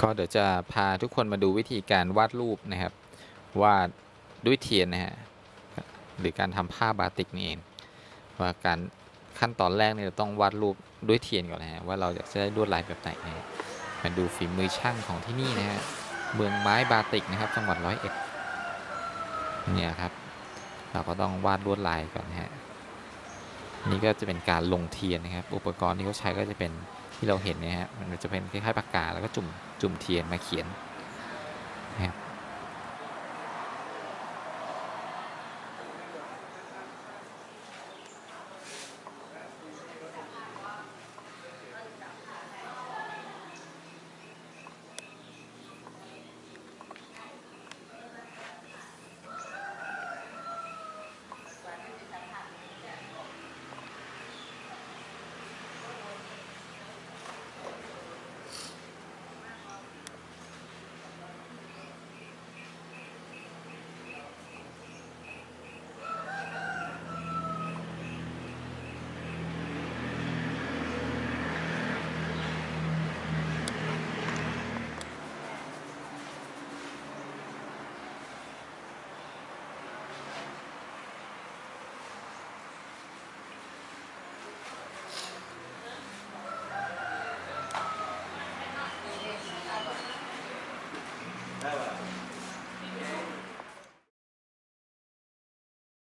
ก็เดี๋ยวจะพาทุกคนมาดูวิธีการวาดรูปนะครับ วาดด้วยเทียนนะฮะหรือการทำผ้าบาติกนี่เอง ว่าการขั้นตอนแรกเนี่ยเราต้องวาดรูปด้วยเทียนก่อนนะฮะว่าเราอยากจะได้ลวดลายแบบไหนนะมาดูฝีมือช่างของที่นี่นะฮะเมืองไม้บาติกนะครับจังหวัดร้อยเอ็ดเนี่ยครับ เราก็ต้องวาดลวดลายก่อนนะฮะ นี่ก็จะเป็นการลงเทียนนะครับ อุปกรณ์ที่เขาใช้ก็จะเป็นที่เราเห็นนะฮะมันจะเป็นคล้ายๆปากกาแล้วก็จุ่มจุ่มเทียนมาเขียน